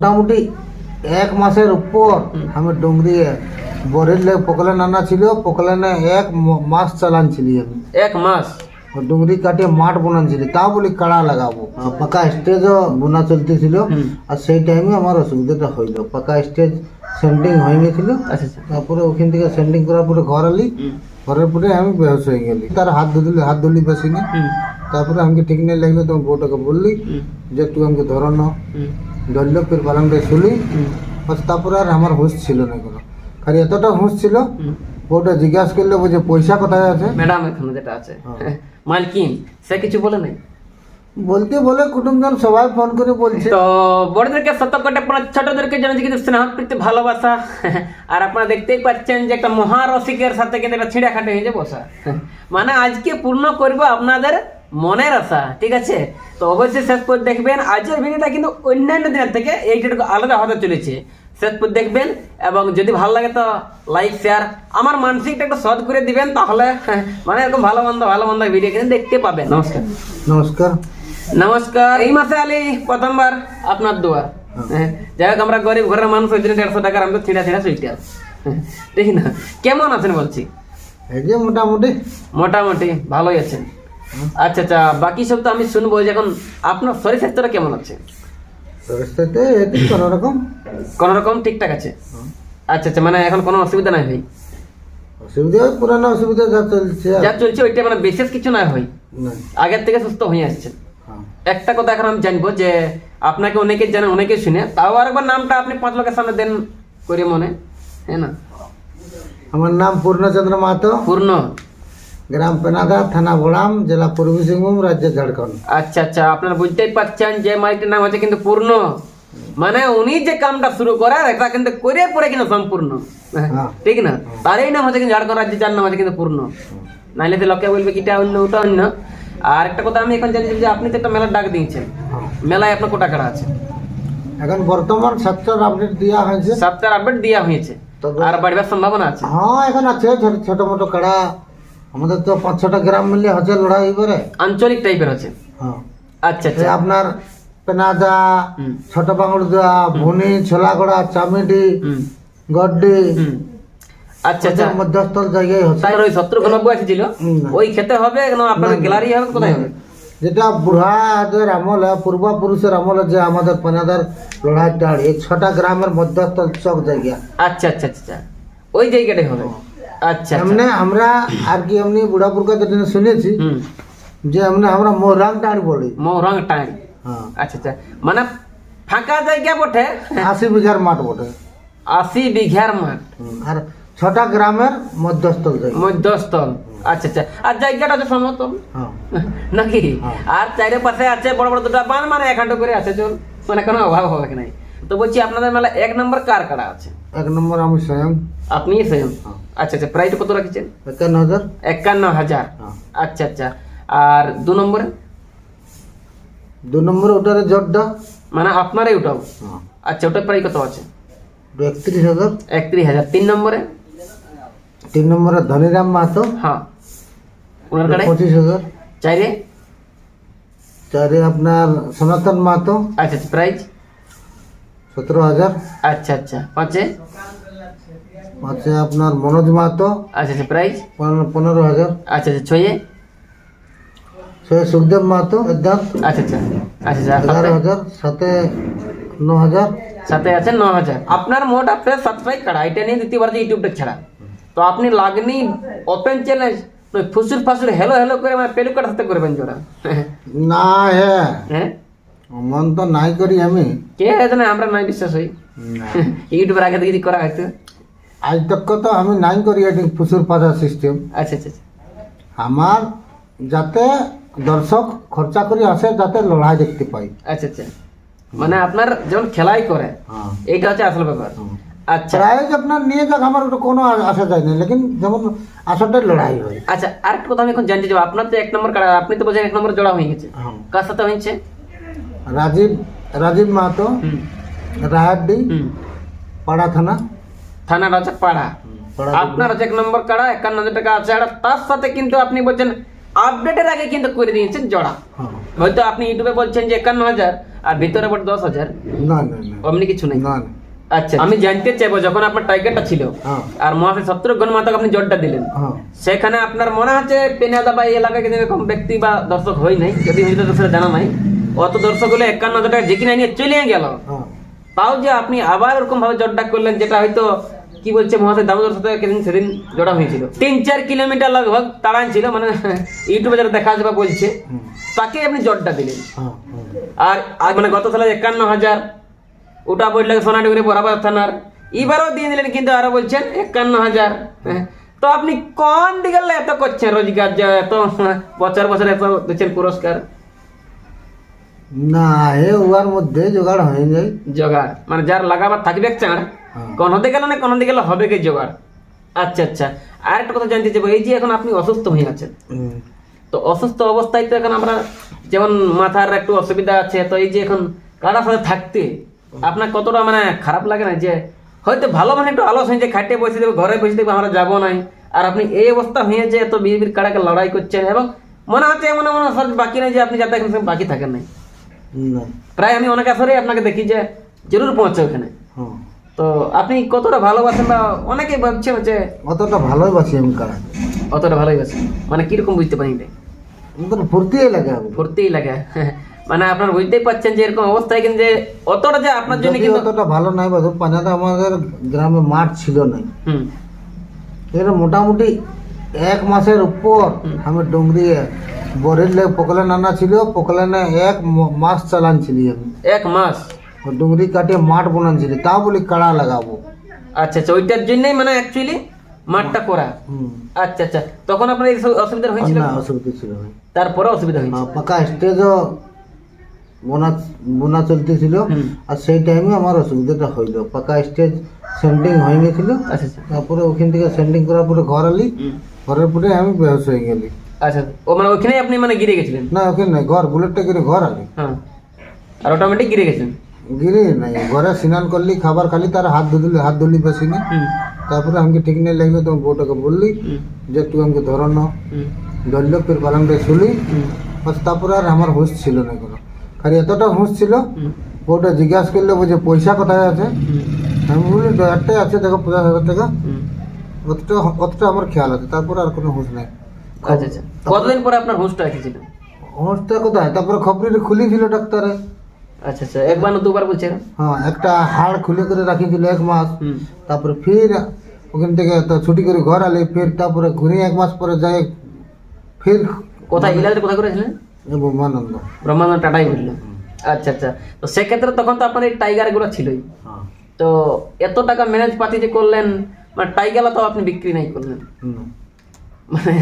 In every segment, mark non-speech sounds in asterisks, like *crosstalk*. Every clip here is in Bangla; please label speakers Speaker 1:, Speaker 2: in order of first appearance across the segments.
Speaker 1: মোটামুটি এক মাসের উপর আমি ডুংরি বরের লেগে পোকলেন আনা ছিল পোকলেনে এক ম- মাস চালানছিলি আমি।
Speaker 2: এক মাস?
Speaker 1: ও ডুংরি কাটিয়ে মাঠ বানাচ্ছিলি তাও বলি কাড়া লাগাবো। আর পাকা স্টেজও বোনা চলতেছিল
Speaker 2: হুম।
Speaker 1: আর সেই টাইমে আমার অসুবিধাটা হইল। পাকা স্টেজ সেন্ডিং হয়ে গেছিল
Speaker 2: আচ্ছা আচ্ছা।
Speaker 1: তারপরে ওখান থেকে সেন্ডিং করার পরে ঘর আলি
Speaker 2: হুম,
Speaker 1: ঘরের পরে আমি বেহস হয়ে গেলি। তার হাত ধুলি হাত ধুলি বেশি না।
Speaker 2: হুম,
Speaker 1: তারপরে আমাকে ঠিক নেই লাগল তখন বউটাকে বললি যে একটু আমাকে ধরানো
Speaker 2: হুম,
Speaker 1: ধরলো ফির বালানটা শুলি। তারপরে আর আমার হুঁশ ছিল না কোনো। খালি এতটা হুঁশ ছিল বউটা জিজ্ঞাসা করল যে পয়সা কোথায় আছে?
Speaker 2: ম্যাডাম এখানে যেটা আছে।
Speaker 1: হ্যাঁ। *laughs*
Speaker 2: মালকিন সে কিছু বলে নাই?
Speaker 1: বলতে বলে কুটুমজন সবাই ফোন করে বলছে।
Speaker 2: তো বড়দেরকে সতর্কটা আপনার ছোটদেরকে জানাচ্ছি কিন্তু স্নেহ প্রীতি ভালোবাসা। *laughs* আর আপনারা দেখতেই পাচ্ছেন যে একটা মহারসিকের সাথে কিন্তু একটা ছিঁড়া খাটে হয়েছে বসা *laughs* মানে আজকে পূর্ণ করব আপনাদের মনের আশা ঠিক আছে? তো অবশ্যই শেষ পর দেখবেন। আজকের ভিডিওটা কিন্তু অন্যান্য দিনের থেকে এইটা একটু আলাদা হতে চলেছে। শেষ পর দেখবেন এবং যদি ভালো লাগে তো লাইক শেয়ার আমার মানসিকটা একটু সদ করে দিবেন তাহলে মানে এরকম ভালো মন্দ ভালো মন্দ ভিডিও কিন্তু দেখতে পাবেন। নমস্কার।
Speaker 1: নমস্কার।
Speaker 2: নমস্কার। এই মাসে আলি প্রথমবার আপনার দোয়া। হ্যাঁ, যাই হোক আমরা গরিব ঘরের মানুষ ওই জন্য দেড়শো টাকার আমি তো ছিঁড়া ছিঁড়া সুইটার ঠিক না কেমন আছেন বলছি?
Speaker 1: এই যে মোটামুটি।
Speaker 2: মোটামুটি ভালোই আছেন। আচ্ছা আচ্ছা বাকি সব তো আমি শুনব যে এখন আপনার শরীর স্বাস্থ্যটা কেমন আছে?
Speaker 1: কোনো রকম।
Speaker 2: কোন রকম ঠিকঠাক আছে? আচ্ছা আচ্ছা মানে এখন কোনো অসুবিধা নাই ভাই?
Speaker 1: অসুবিধা পুরানো অসুবিধা যা চলছে
Speaker 2: যা চলছে ওইটা মানে বিশেষ কিছু নাই ভাই? আগের থেকে সুস্থ হয়ে আসছেন।
Speaker 1: হ্যাঁ।
Speaker 2: একটা কথা এখন আমি জানব যে আপনাকে অনেকে জানে অনেকে শুনে তাও আরেকবার নামটা আপনি পাঁচ লোকের সামনে দেন করে মনে হ্যাঁ না?
Speaker 1: আমার নাম পূর্ণচন্দ্র মাহাতো।
Speaker 2: পূর্ণ।
Speaker 1: গ্রাম পেনাদা থানা বড়াম জেলা পূর্বী সিংভূম রাজ্য ঝাড়খণ্ড।
Speaker 2: আচ্ছা আচ্ছা আপনারা বুঝতেই পারছেন যে মালিকটির নাম হচ্ছে কিন্তু পূর্ণ। মানে উনি যে কামটা শুরু করে এটা কিন্তু করে পড়ে কিনা সম্পূর্ণ।
Speaker 1: হ্যাঁ।
Speaker 2: ঠিক না? তারই নাম হচ্ছে কিন্তু ঝাড়খণ্ড রাজ্যে যার নাম হচ্ছে কিন্তু পূর্ণ। নাইলে তো লোকে বলবে কিটা অন্য ওটা অন্য। আর একটা কথা আমি এখন জানি যে আপনি তো একটা মেলার ডাক দিয়েছেন।
Speaker 1: হ্যাঁ।
Speaker 2: মেলায় আপনার কোটা কাটা আছে?
Speaker 1: এখন বর্তমান সেক্টর আপডেট দেওয়া হয়েছে।
Speaker 2: সপ্তাহ আপডেট দেওয়া হয়েছে। আর বাড়িবার সম্ভাবনা আছে?
Speaker 1: হ্যাঁ এখন আছে ছোট ছোট মোটো কাড়া। আমাদের তো পাঁচ ছটা গ্রাম মিলিয়ে হচ্ছে লড়াই এবারে
Speaker 2: আঞ্চলিক টাইপের আছে
Speaker 1: হ্যাঁ।
Speaker 2: আচ্ছা আচ্ছা।
Speaker 1: আপনার পেনাদা। ছোট বাংলুদা ভুনি ছোলাগড়া চামিডি গড্ডি
Speaker 2: আচ্ছা আচ্ছা।
Speaker 1: মধ্যস্থল জায়গায় হচ্ছে।
Speaker 2: তাই ওই সত্তর নব্বই এসেছিল ওই খেতে হবে না আপনাদের গ্যালারি হবে কোথায় হবে?
Speaker 1: যেটা বুড়াদের আমলে পূর্বপুরুষের আমলে যে আমাদের পেনাদার লড়াই টাড় এই ছটা গ্রামের মধ্যস্থল চক জায়গা।
Speaker 2: আচ্ছা আচ্ছা আচ্ছা আচ্ছা। ওই জায়গাটাই হবে। আচ্ছা আচ্ছা।
Speaker 1: এমনি আমরা আর কি এমনি বুড়াপুরকা যেটা শুনেছি যে এমনি আমরা মোরাং টাড় বলি।
Speaker 2: মৌরং টাইম
Speaker 1: হ্যাঁ।
Speaker 2: আচ্ছা আচ্ছা। মানে ফাঁকা জায়গা বটে।
Speaker 1: আশি বিঘার মাঠ বটে।
Speaker 2: আশি বিঘার মাঠ।
Speaker 1: আর ছটা গ্রামের মধ্যস্থল
Speaker 2: মধ্যস্থল। আচ্ছা আচ্ছা। আর জায়গাটা আছে সমতল।
Speaker 1: হ্যাঁ।
Speaker 2: নাকি?
Speaker 1: হ্যাঁ।
Speaker 2: আর চারে পাশে আছে বড় বড় দুটা বান মানে এক করে আছে চল মানে কোনো অভাব হবে নাই। তো বলছি আপনাদের মেলা এক নম্বর কার কারা আছে?
Speaker 1: এক নম্বর আমি স্বয়ং।
Speaker 2: আপনি স্বয়ং। আচ্ছা আচ্ছা প্রাইস কত রাখছেন?
Speaker 1: একান্ন হাজার।
Speaker 2: একান্ন হাজার।
Speaker 1: হ্যাঁ।
Speaker 2: আচ্ছা আচ্ছা। আর দু নম্বরে?
Speaker 1: দু নম্বরে ওটারে জটটা
Speaker 2: মানে আপনারাই উঠাও
Speaker 1: হ্যাঁ।
Speaker 2: আচ্ছা ওটার প্রাইস কত আছে?
Speaker 1: একত্রিশ হাজার।
Speaker 2: একত্রিশ হাজার। তিন নম্বরে?
Speaker 1: তিন নম্বরে ধনীরাম মাহাতো।
Speaker 2: হ্যাঁ। ওনার কাড়াই
Speaker 1: পঁচিশ হাজার।
Speaker 2: চাইরে
Speaker 1: চারে আপনার সনাতন মাহাতো।
Speaker 2: আচ্ছা আচ্ছা প্রাইস
Speaker 1: সতেরো হাজার।
Speaker 2: আচ্ছা আচ্ছা। পাঁচে?
Speaker 1: পাঁচে আপনার মনোজ মাহাতো।
Speaker 2: আচ্ছা আচ্ছা প্রাইস
Speaker 1: পনেরো- হাজার।
Speaker 2: আচ্ছা আচ্ছা ছয়ে?
Speaker 1: ছয় সুখদেব মাহাতো একদম
Speaker 2: আচ্ছা আচ্ছা আচ্ছা আচ্ছা
Speaker 1: এগারো হাজার সাথে ন হাজার।
Speaker 2: সাথে আছে ন হাজার। আপনার মোট আপনার সাবস্ক্রাইব করা এটা নিয়ে দ্বিতীয়বার যে ইউটিউবটা ছাড়া। তো আপনি লাগনি ওপেন চ্যালেঞ্জ ফুসুর ফাসুর হেলো হেলো করে মানে পেলুকার সাথে করবেন জোড়া।
Speaker 1: না হ্যাঁ
Speaker 2: হ্যাঁ
Speaker 1: মন তো নাই করি আমি।
Speaker 2: কে জানে আমরা নাই বিশ্বাস হই। ইউটিউবের *laughs* আগে যদি করা হয়তো
Speaker 1: আজ তক তো আমি নাই করি এটি প্রচুর পাতা সিস্টেম
Speaker 2: আচ্ছা আচ্ছা।
Speaker 1: আমার যাতে দর্শক খরচা করে আসে যাতে লড়াই দেখতে পাই।
Speaker 2: আচ্ছা আচ্ছা। মানে আপনার যখন খেলাই করে
Speaker 1: হ্যাঁ।
Speaker 2: এইটা হচ্ছে আসল ব্যাপার। আচ্ছা।
Speaker 1: প্রাইজ আপনার নিয়ে যাক আমার ওটা কোনো আসা যায় না লেকিন যেমন আসলে লড়াই হয়।
Speaker 2: আচ্ছা আরেকটা কথা আমি এখন জানতে চাবো আপনার তো এক নম্বর আপনি তো বলছেন এক নম্বর জোড়া হয়ে গেছে।
Speaker 1: হ্যাঁ।
Speaker 2: কার সাথে হয়েছে?
Speaker 1: রাজীব রাজীব মাহাতো
Speaker 2: হুম।
Speaker 1: পাড়া থানা।
Speaker 2: থানাটা হচ্ছে পাড়া। আপনার এক নম্বর কাড়া একান্ন হাজার টাকা আছে। আর তার সাথে কিন্তু আপনি বলছেন আপডেটের আগে কিন্তু করে দিয়েছেন জোড়া।
Speaker 1: হ্যাঁ।
Speaker 2: হয়তো আপনি ইউটিউবে বলছেন যে একান্ন হাজার আর ভিতরে বটে দশ হাজার।
Speaker 1: না না না।
Speaker 2: অমনি কিছু নেই।
Speaker 1: না না।
Speaker 2: আচ্ছা আমি জানতে চাইব যখন আপনার টাইগারটা ছিল
Speaker 1: হ্যাঁ।
Speaker 2: আর মহাশয় শত্রুঘ্ন মাতাকে আপনি জটটা দিলেন
Speaker 1: হ্যাঁ।
Speaker 2: সেখানে আপনার মনে হচ্ছে পেনাদা বা এই এলাকায় কিন্তু এরকম ব্যক্তি বা দর্শক হয় নাই যদি হয়তো তো সেটা জানা নাই অত দর্শক হলে একান্ন হাজার টাকা যে কিনা নিয়ে চলে গেল। তাও যে আপনি আবার ওরকম ভাবে জটটা করলেন যেটা হয়তো কি বলছে মহাশয় দামোদর সাথে সেদিন সেদিন জোড়া হয়েছিল। তিন চার কিলোমিটার লগভগ তাড়ান ছিল মানে ইউটিউবে যারা দেখা যাবে বলছে তাকে আপনি জটটা দিলেন।
Speaker 1: হ্যাঁ হ্যাঁ।
Speaker 2: আর আর মানে গত সালে একান্ন হাজার ওটা বললে সোনাডুগুরি বরাবর থানার। এবারও দিয়ে দিলেন কিন্তু আরও বলছেন একান্ন হাজার। হ্যাঁ। তো আপনি কোন দিকে এত করছেন রোজগার এত বছর বছর এত দিচ্ছেন পুরস্কার?
Speaker 1: না এ উয়ার মধ্যে জোগাড় হয়ে যায়
Speaker 2: জোগাড় মানে যার লাগাবার থাকবে চাঁড়
Speaker 1: হ্যাঁ।
Speaker 2: কোন হতে গেলে না কোন দিকে গেলে হবে কি জোগাড়? আচ্ছা আচ্ছা। আর একটা কথা জানতে চাইব এই যে এখন আপনি অসুস্থ হয়ে আছেন তো অসুস্থ অবস্থায় তো এখন আমরা যেমন মাথার একটু অসুবিধা আছে তো এই যে এখন কারা সাথে থাকতে আপনার কতটা মানে খারাপ লাগে না যে হয়তো ভালো মানে একটু আলস হয়েছে খাটে বসে দেবো ঘরে বসে দেবো আমরা যাব নাই। আর আপনি এই অবস্থা হয়েছে এত বিড়বির কাড়াকে লড়াই করছেন এবং মনে হচ্ছে এমন এমন সব বাকি নাই যে আপনি যাতে এখন বাকি থাকেন নাই।
Speaker 1: না।
Speaker 2: প্রায় আমি অনেক আসরে আপনাকে দেখি যে জরুর পৌঁছে ওখানে।
Speaker 1: হ্যাঁ
Speaker 2: তো আপনি কতটা ভালোবাসেন বা অনেকে ভাবছে যে
Speaker 1: অতটা ভালোই বাসি আমি কারা?
Speaker 2: অতটা ভালোই বাসেন মানে কীরকম বুঝতে পারি এটা
Speaker 1: আমাদের ফুর্তি লাগে
Speaker 2: ফুর্তিই লাগে। *laughs* মানে আপনার বুঝতেই পারছেন যে এরকম অবস্থায় কিন্তু যে অতটা যে আপনার জন্য কিন্তু
Speaker 1: অতটা ভালো নাই বাসু পাঁচাতে আমাদের গ্রামে মাঠ ছিল না।
Speaker 2: হুম।
Speaker 1: এর মোটামুটি এক মাসের উপর। আমি ডুংরি বরের লেগে পোকলেন আনা ছিল পোকলেনে এক মাস চালানছিলি আমি।
Speaker 2: এক মাস?
Speaker 1: ডুংরি কাটিয়ে মাঠ বানানছিলি তা বলি কাড়া লাগাবো।
Speaker 2: আচ্ছা আচ্ছা ওইটার জন্যই মানে অ্যাকচুয়ালি মাঠটা করা। আচ্ছা আচ্ছা তখন আপনার এই সব অসুবিধা হয়েছিল?
Speaker 1: না অসুবিধা ছিল না।
Speaker 2: তারপরে অসুবিধা
Speaker 1: হ্যাঁ, পাকা স্টেজও বোনা বোনা চলতেছিল। আর সেই টাইমে আমার অসুবিধাটা হইল। পাকা স্টেজ সেন্ডিং হয়ে গেছিল তারপরে ওখান থেকে সেন্ডিং করার পরে ঘর আলি। ঘরের পরে আমি বেহস হয়ে গেলি।
Speaker 2: আচ্ছা ও মানে ওখানেই আপনি মানে গিরে গেছিলেন?
Speaker 1: না ওখানে ঘর বুলেটটা করে ঘর আলি।
Speaker 2: হ্যাঁ। আর অটোমেটিক গিরে গেছেন?
Speaker 1: গিরি নাই। ঘরে স্নান করলি খাবার খালি তার হাত ধুলি হাত ধুলি বেশি না তারপরে আমাকে ঠিক নেই লাগল তো বউটাকে বললি যে তুই আমাকে ধরো না।
Speaker 2: হুম।
Speaker 1: ফির পালংটা শুলি। তারপরে আর আমার হুঁশ ছিল না কোনো। খালি এতটা হুঁশ ছিল বউটা জিজ্ঞাসা করল যে পয়সা কোথায় আছে? আমি বলি একটাই আছে দেখো পঞ্চাশ হাজার টাকা। অতটা অতটা আমার খেয়াল আছে। তারপরে আর কোনো হুঁশ নাই।
Speaker 2: আচ্ছা আচ্ছা। কতদিন পরে আপনার হুঁশটা এসেছিল?
Speaker 1: হুঁশটা কোথায়? তারপরে খবরি খুলেছিল ডাক্তারে।
Speaker 2: আচ্ছা আচ্ছা একবার না দুবার বলছে
Speaker 1: হ্যাঁ একটা হাড় খুলে করে রাখিছিল এক মাস তারপরে ফির ওখান থেকে তো ছুটি করে ঘর আলি ফির তারপরে ঘুরে এক মাস পরে যাই ফির
Speaker 2: কোথায় ইলাজটা কোথায় করেছিলেন?
Speaker 1: ব্রহ্মানন্দ।
Speaker 2: ব্রহ্মানন্দ টাটাই বলল। আচ্ছা আচ্ছা তো সেক্ষেত্রে তখন তো আপনার এই টাইগারগুলো ছিলই।
Speaker 1: হ্যাঁ।
Speaker 2: তো এত টাকা ম্যানেজ পাতি যে করলেন মানে টাইগার তো আপনি বিক্রি নাই করলেন। মানে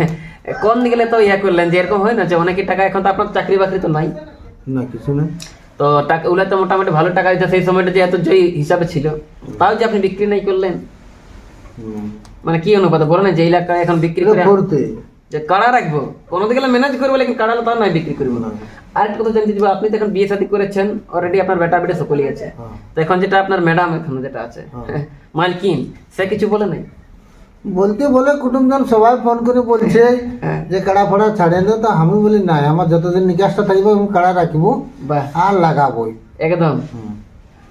Speaker 2: কোন দিকে তো ইয়া করলেন যে এরকম হয় না যে অনেকে টাকা এখন তো আপনার চাকরি বাকরি তো নাই?
Speaker 1: না কিছু না
Speaker 2: তো টাকা ওগুলো তো মোটামুটি ভালো টাকা দিতে সেই সময়টা যে এত জয়ী হিসাবে ছিল। তাও যে আপনি বিক্রি নাই করলেন। মানে কি অনুপাত? বলো না যে এলাকায় এখন বিক্রি করে
Speaker 1: করতে
Speaker 2: যে কাড়া রাখব। কোনো দিকে ম্যানেজ করব লেকিন কাড়া তাও নয় বিক্রি করব
Speaker 1: না।
Speaker 2: আরেকটা কথা জানতে চাইব আপনি তো এখন বিয়ে শাদী করেছেন অলরেডি আপনার বেটা বেটে সকলেই আছে।
Speaker 1: হ্যাঁ।
Speaker 2: তো এখন যেটা আপনার ম্যাডাম এখন যেটা আছে।
Speaker 1: হ্যাঁ।
Speaker 2: মালকিন সে কিছু বলে নাই?
Speaker 1: বলতে বলে কুটুমজন সবাই ফোন করে বলছে
Speaker 2: হ্যাঁ
Speaker 1: যে কাড়া ফাড়া ছাড়েন তো তা আমি বলি নাই আমার যতদিন নিকাশটা থাকবে আমি কাড়া রাখব আর লাগাবোই।
Speaker 2: একদম।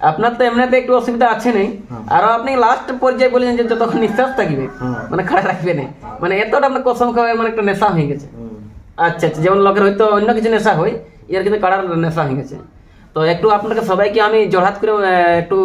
Speaker 2: আপনার তো এমনিতে একটু অসুবিধা আছে নেই।
Speaker 1: হ্যাঁ।
Speaker 2: আরও আপনি লাস্ট পর্যায়ে বলেছেন যে যতক্ষণ নিঃশ্বাস থাকবে
Speaker 1: হ্যাঁ।
Speaker 2: মানে খাড়া রাখবে না। মানে এতটা আপনার কসম খাওয়ার মানে একটা নেশা হয়ে গেছে। আচ্ছা আচ্ছা যেমন লোকের হয়তো অন্য কিছু নেশা হয় এর কিন্তু কাড়ার নেশা হয়ে গেছে। তো একটু আপনাকে সবাইকে আমি জড়হাত করে একটু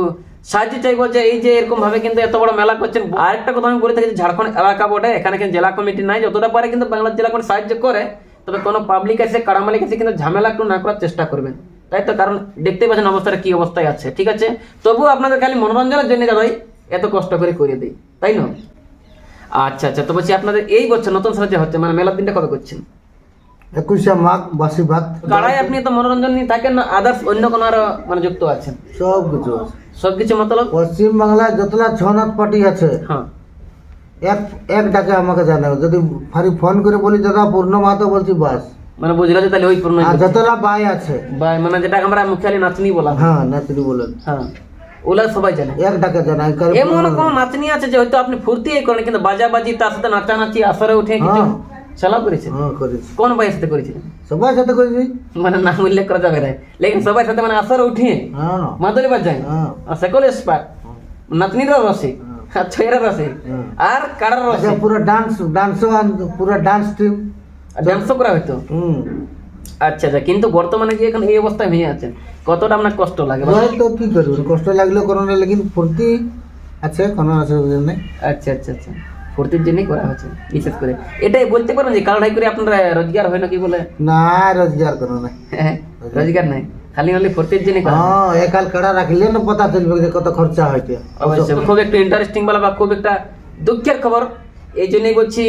Speaker 2: সাহায্য চাইব যে এই যে এরকম ভাবে কিন্তু এত বড় মেলা করছেন। আরেকটা কথা আমি বলে থাকি ঝাড়খণ্ড এলাকা বটে এখানে কিন্তু জেলা কমিটি নাই, যতটা পারে কিন্তু বাংলার জেলা কমিটি সাহায্য করে, তবে কোনো পাবলিক এসে কাড়া মালিক এসে কিন্তু ঝামেলা একটু না করার চেষ্টা করবেন। তাই তো কারণ দেখতেই পাচ্ছেন অবস্থাটা কি অবস্থায় আছে, ঠিক আছে? তবুও আপনাদের খালি মনোরঞ্জনের জন্য দাদাই এত কষ্ট করে করে দিই, তাই না? আচ্ছা আচ্ছা তো বলছি আপনাদের এই বছর নতুন সাহায্য হচ্ছে মানে মেলার দিনটা কবে করছেন?
Speaker 1: একুশে মাঘ বাসি ভাত।
Speaker 2: কাড়াই আপনি তো মনোরঞ্জন নিয়ে থাকেন না আদার্স অন্য কোনো আরও মানে যুক্ত আছেন?
Speaker 1: সব কিছু আছে।
Speaker 2: সবকিছু মতলব?
Speaker 1: পশ্চিম বাংলায় যতলা ছনাথ পার্টি আছে
Speaker 2: হ্যাঁ।
Speaker 1: এক এক ডাকে আমাকে জানাবে যদি ফারি ফোন করে বলি দাদা পূর্ণ মাহাতো বলছি বাস।
Speaker 2: মানে বুঝলো যে তাহলে ওই পূর্ণ
Speaker 1: আর যতলা বাই আছে।
Speaker 2: বা মানে যেটা আমরা মুখিয়ালি নাচনি বলা হ্যাঁ।
Speaker 1: নাচনি বলেন
Speaker 2: হ্যাঁ। ওগুলা সবাই জানে।
Speaker 1: এক ডাকে জানাই
Speaker 2: এমন কোন নাচনি আছে যে হয়তো আপনি ফুর্তি করেন কিন্তু বাজাবাজি তার সাথে নাচানাচি আসরে উঠে কিছু
Speaker 1: হ্যাঁ
Speaker 2: করেছেন
Speaker 1: হ্যাঁ করেছি।
Speaker 2: কোন ভাইয়ের সাথে করেছিলেন
Speaker 1: সবার সাথে করেছি।
Speaker 2: মানে নাম উল্লেখ করা যাবে না। লেকিন সবার সাথে মানে আসর উঠিয়ে
Speaker 1: হ্যাঁ।
Speaker 2: মাদুরি
Speaker 1: হ্যাঁ।
Speaker 2: আর সকল নাতনির ছয়ের কাড়ার
Speaker 1: আচ্ছা পুরো ডান্স পুরো ডান্স টিম
Speaker 2: করা হইতো?
Speaker 1: হুম।
Speaker 2: আচ্ছা আচ্ছা কিন্তু বর্তমানে কি এখন এই অবস্থায় হয়ে আছেন কতটা আপনার কষ্ট লাগে? বা-
Speaker 1: তো কি করবেন কষ্ট লাগলেও কোনো না লেকিন ফুর্তি আছে কোনো অসুবিধা নেই।
Speaker 2: আচ্ছা আচ্ছা আচ্ছা। ফুর্তির জন্যই করা হচ্ছে বিশেষ করে। এটাই বলতে পারেন যে কালড়াই করে আপনারা রোজগার হয় না কি বলে?
Speaker 1: না রোজগার কোনো নাই।
Speaker 2: হ্যাঁ, রোজগার নাই। খালি খালি ফুর্তির জন্যই করা হ্যাঁ।
Speaker 1: একাল কাড়া রাখলে না পতা চলবে যে কত খরচা হইতে।
Speaker 2: অবশ্যই। খুব একটু ইন্টারেস্টিং বলা বা খুব একটা দুঃখের খবর। এই জন্যই বলছি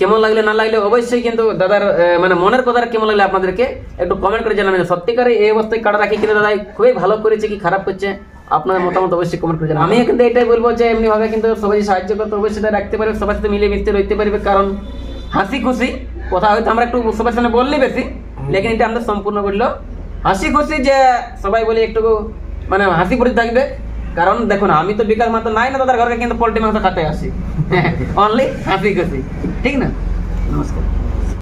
Speaker 2: কেমন লাগলে না লাগলে অবশ্যই কিন্তু দাদার মানে মনের কথাটা কেমন লাগলে আপনাদেরকে একটু কমেন্ট করে জানাবেন। সত্যিকারে এই অবস্থায় কাটা রাখি কিন্তু দাদা খুবই ভালো করেছে কি খারাপ করছে। আপনার মতামত অবশ্যই কমেন্ট করে জানাবেন। আমি কিন্তু এটাই বলব যে এমনি ভাবে কিন্তু সবাই সাহায্য করতে অবশ্যই সেটা রাখতে পারবে সবার সাথে মিলে মিশতে রইতে পারবে কারণ হাসি খুশি কথা হয়তো আমরা একটু সবার সামনে বললি বেশি লেকিন এটা আমাদের সম্পূর্ণ বলল। হাসি খুশি যে সবাই বলি একটু মানে হাসি খুশি থাকবে কারণ দেখুন আমি তো বিকাল মাত্র নাই না দাদার ঘরে কিন্তু পোল্ট্রি মাংস খাতে আসি। *laughs* অনলি হাসি খুশি। ঠিক না? নমস্কার।